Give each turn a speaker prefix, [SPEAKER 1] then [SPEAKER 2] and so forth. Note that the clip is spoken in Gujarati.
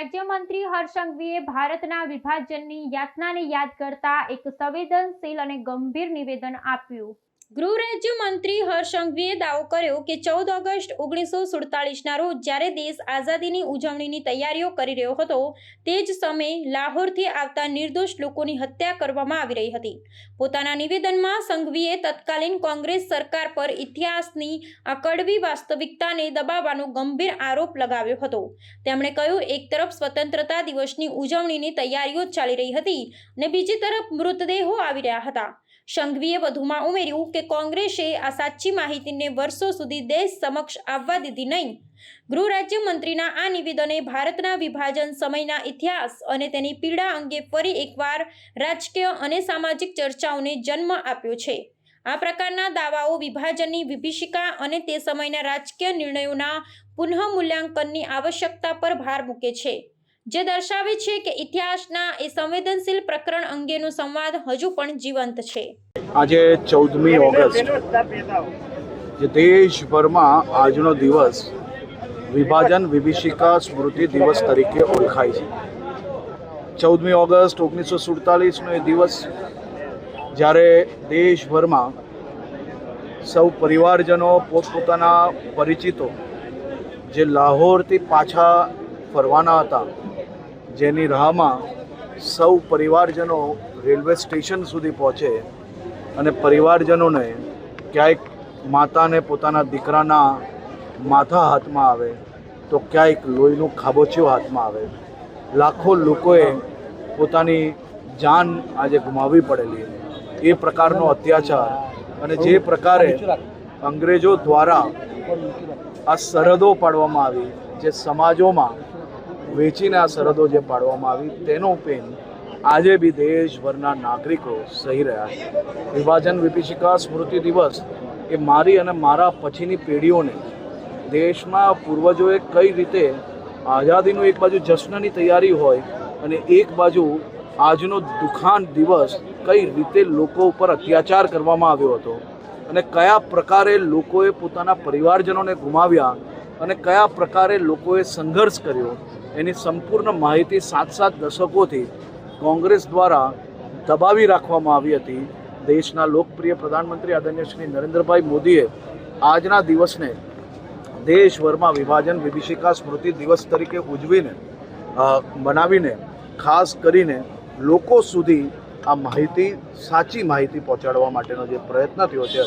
[SPEAKER 1] રાજ્યમંત્રી હર્ષંઘવીએ ભારતના વિભાજનની યાતનાને યાદ કરતા એક સંવેદનશીલ અને ગંભીર નિવેદન આપ્યું. ગૃહ રાજ્યમંત્રી હર્ષંઘવીએ દાવો કર્યો કે ચૌદ ઓગસ્ટ ઓગણીસો સુડતાલીસના રોજ જ્યારે દેશ આઝાદીની ઉજવણીની તૈયારીઓ કરી રહ્યો હતો, તે જ સમયે લાહોરથી આવતા નિર્દોષ લોકોની હત્યા કરવામાં આવી રહી હતી. પોતાના નિવેદનમાં સંઘવીએ તત્કાલીન કોંગ્રેસ સરકાર પર ઇતિહાસની આ કડવી વાસ્તવિકતાને દબાવવાનો ગંભીર આરોપ લગાવ્યો હતો. તેમણે કહ્યું, એક તરફ સ્વતંત્રતા દિવસની ઉજવણીની તૈયારીઓ ચાલી રહી હતી અને બીજી તરફ મૃતદેહો આવી રહ્યા હતા. સંઘવીએ વધુમાં ઉમેર્યું કે કોંગ્રેસે આ સાચી માહિતીને વર્ષો સુધી દેશ સમક્ષ આવવા દીધી નહીં. ગૃહ રાજ્યમંત્રીના આ નિવેદને ભારતના વિભાજન સમયના ઇતિહાસ અને તેની પીડા અંગે ફરી એકવાર રાજકીય અને સામાજિક ચર્ચાઓને જન્મ આપ્યો છે. આ પ્રકારના દાવાઓ વિભાજનની વિભીષિકા અને તે સમયના રાજકીય નિર્ણયોના પુનઃમૂલ્યાંકનની આવશ્યકતા પર ભાર મૂકે છે. જે દર્શાવે છે કે ઇતિહાસના એ સંવેદનશીલ પ્રકરણ અંગેનો સંવાદ હજુ પણ જીવંત છે.
[SPEAKER 2] આજે ચૌદમી ઓગસ્ટ, જે દેશભરમાં આજનો દિવસ વિભાજન વિભીષિકા સ્મૃતિ દિવસ તરીકે ઓળખાય છે. ચૌદમી ઓગસ્ટ ઓગણીસો સુડતાલીસનો એ દિવસ જ્યારે દેશભરમાં સૌ પરિવારજનો પોતપોતાના પરિચિતો જે લાહોરથી પાછા ફરવાના હતા જેની રાહમાં સૌ પરિવારજનો રેલવે સ્ટેશન સુધી પહોંચે અને પરિવારજનોને ક્યાંક માતાને પોતાના દીકરાના માથા હાથમાં આવે, તો ક્યાંક લોહીનું ખાબોચિયું હાથમાં આવે. લાખો લોકોએ પોતાની જાન આજે ગુમાવવી પડેલી એ પ્રકારનો અત્યાચાર અને જે પ્રકારે અંગ્રેજો દ્વારા આ સરહદો પાડવામાં આવી, જે સમાજોમાં વેચીને આ સરહદો જે પાડવામાં આવી તેનો પેન આજે બી દેશભરના નાગરિકો સહી રહ્યા છે. વિભાજન વિભીષિકા સ્મૃતિ દિવસ એ મારી અને મારા પછીની પેઢીઓને દેશના પૂર્વજોએ કઈ રીતે આઝાદીનું એક બાજુ જશ્નની તૈયારી હોય અને એક બાજુ આજનો દુખાન દિવસ કઈ રીતે લોકો ઉપર અત્યાચાર કરવામાં આવ્યો હતો અને કયા પ્રકારે લોકોએ પોતાના પરિવારજનોને ગુમાવ્યા અને કયા પ્રકારે લોકોએ સંઘર્ષ કર્યો એની સંપૂર્ણ માહિતી સાત સાત દશકોથી કોંગ્રેસ દ્વારા દબાવી રાખવામાં આવી હતી. દેશના લોકપ્રિય પ્રધાનમંત્રી આદરણીય શ્રી નરેન્દ્રભાઈ મોદીએ આજના દિવસને દેશભરમાં વિભાજન, વિભિષિકા સ્મૃતિ દિવસ તરીકે ઉજવીને મનાવીને, ખાસ કરીને લોકો સુધી આ માહિતી, સાચી માહિતી પહોંચાડવા માટેનો જે પ્રયત્ન થયો છે